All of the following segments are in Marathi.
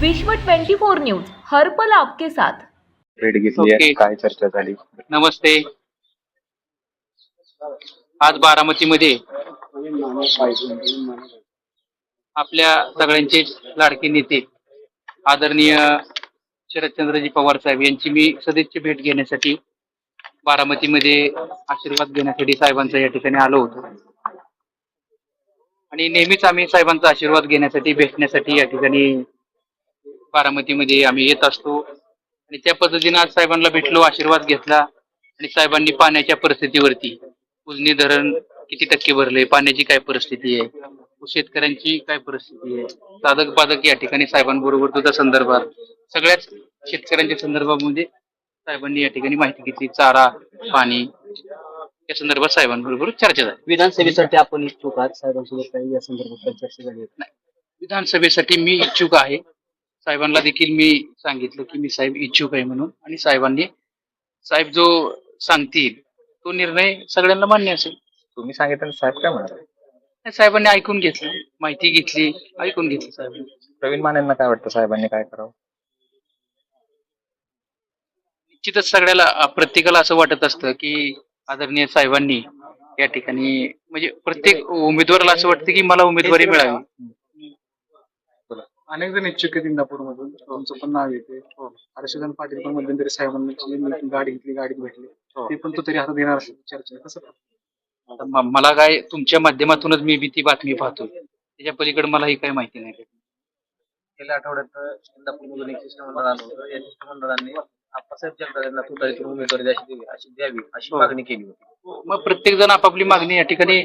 विश्व 24 न्यूज हर्पल आपके साथ. भेट घेतली आहे. काय चर्चा झाली? नमस्ते. आज बारामतीमध्ये आपल्या सगळ्यांचे लाडके नेते आदरणीय शरदचंद्रजी पवार साहेब यांची मी सदिच्छा भेट घेण्यासाठी बारामतीमध्ये आशीर्वाद घेण्यासाठी साहेबांचा या ठिकाणी आलो होतो. आणि नेहमीच आम्ही साहेबांचा आशीर्वाद घेण्यासाठी भेटण्यासाठी या ठिकाणी बारामतीमध्ये आम्ही येत असतो. आणि त्या पद्धतीनं आज साहेबांना भेटलो आशीर्वाद घेतला. आणि साहेबांनी पाण्याच्या परिस्थितीवरती उजनी धरण किती टक्के भरले पाण्याची काय परिस्थिती आहे शेतकऱ्यांची काय परिस्थिती आहे साधक बाधक या ठिकाणी साहेबांबरोबर तुझ्या संदर्भात सगळ्याच शेतकऱ्यांच्या संदर्भामध्ये साहेबांनी या ठिकाणी माहिती घेतली चारा पाणी या संदर्भात साहेबांबरोबर चर्चा झाली. विधानसभेसाठी आपण इच्छुक आहात? साहेबांसोबत काही या संदर्भात काही चर्चा झाली आहे? विधानसभेसाठी मी इच्छुक आहे. साहेबांना देखील मी सांगितलं की मी साहेब इच्छुक आहे म्हणून आणि साहेबांनी साहेब जो सांगतील तो निर्णय सगळ्यांना मान्य असेल. तुम्ही सांगितलं साहेब काय म्हणाले साहेबांनी ऐकून घेतलं माहिती घेतली ऐकून घेतली साहेबांनी. प्रवीण मानेंना काय वाटतं साहेबांनी काय करावं? निश्चितच सगळ्याला अ, प्रत्येकाला असं वाटत असतं की आदरणीय साहेबांनी या ठिकाणी म्हणजे प्रत्येक उमेदवाराला असं वाटतं की मला उमेदवारी मिळावी. अनेक जण इच्छुक आहेत इंदापूरमधून. तुमचं पण नाव येते. हर्षवर्धन पाटील पण मध्यंतरी साहेबांची मी गाडी घेतली गाडीत भेटली. ते पण तो तरी हातात येणार असेल. चर्चा कसं आता म- मला काय तुमच्या माध्यमातूनच मी बी ती बातमी पाहतो त्याच्या पलीकडे मलाही काही माहिती नाही. गेल्या आठवड्यात इंदापूरमधून एक शिष्टमंडळ आलं होतं. या शिष्टमंडळाने आप्पासाहेब जगदाळे यांना तुतारीतून उमेदवारी अशी द्यावी अशी द्यावी अशी हो. मागणी केली होती. मग प्रत्येक जण आपापली मागणी या ठिकाणी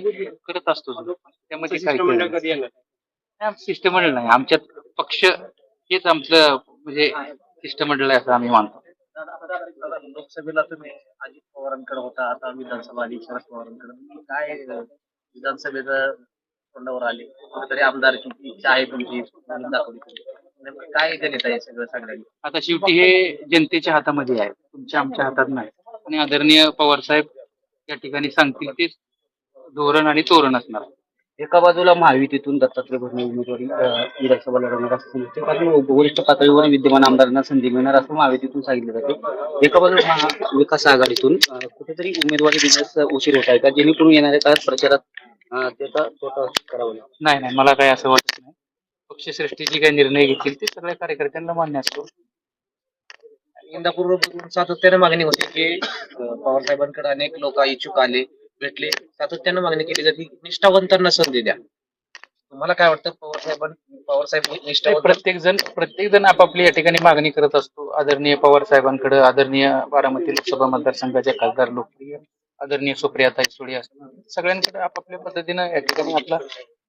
करत असतो. त्यामध्ये काय शिष्टमंडळ नाही. आमच्यात पक्ष हेच आमचं म्हणजे शिष्टमंडळ आहे असं आम्ही मानतो. लोकसभेला तुम्ही अजित पवारांकडे होता आता विधानसभा आली शरद पवारांकडे. काय विधानसभेचं तोंडावर आले? तरी आमदारची इच्छा आहे तुमची दाखवली. नेमकं काय गणित आहे सगळं सगळ्यांनी आता शेवटी हे जनतेच्या हातामध्ये आहे तुमच्या आमच्या हातात नाही. आणि आदरणीय पवार साहेब या ठिकाणी सांगतील तेच धोरण आणि तोरण असणार. एका बाजूला महायुतीतून दत्तात्रय भरणे उमेदवारी विधानसभा लढवणार असं बाजूला वरिष्ठ पातळीवर विद्यमान आमदारांना संधी मिळणार असं महायुतीतून सांगितलं जाते. एका बाजूला महाविकास आघाडीतून कुठेतरी उमेदवारी देण्यास उशीर होत आहे का? जेणेकरून येणाऱ्या काळात प्रचारात त्याचा तोटा करावा लागेल. नाही नाही मला काही असं वाटत नाही. पक्षश्रेष्ठी जे काही निर्णय घेतील ते सगळ्या कार्यकर्त्यांना मान्य असतो. इंदापूर सातत्याने मागणी होती की अं, पवार साहेबांकडे अनेक लोक इच्छुक आले. भेटले. सातत्यानं मागणी केली जाते. निष्ठावंतांना संधी द्या. तुम्हाला काय वाटतं? पवार साहेबांनी पवार साहेब निष्ठावंत प्रत्येक जण प्रत्येक जण आपापली या ठिकाणी मागणी करत असतो. आदरणीय पवार साहेबांकडे आदरणीय बारामती लोकसभा मतदारसंघाचे खासदार लोकप्रिय आदरणीय सुप्रियाताई सुळे असतात. सगळ्यांकडे आपापल्या पद्धतीनं या ठिकाणी आपला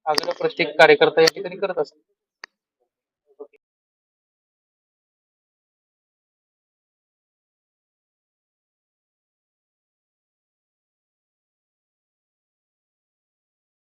आग्रह प्रत्येक कार्यकर्ता या ठिकाणी करत असतो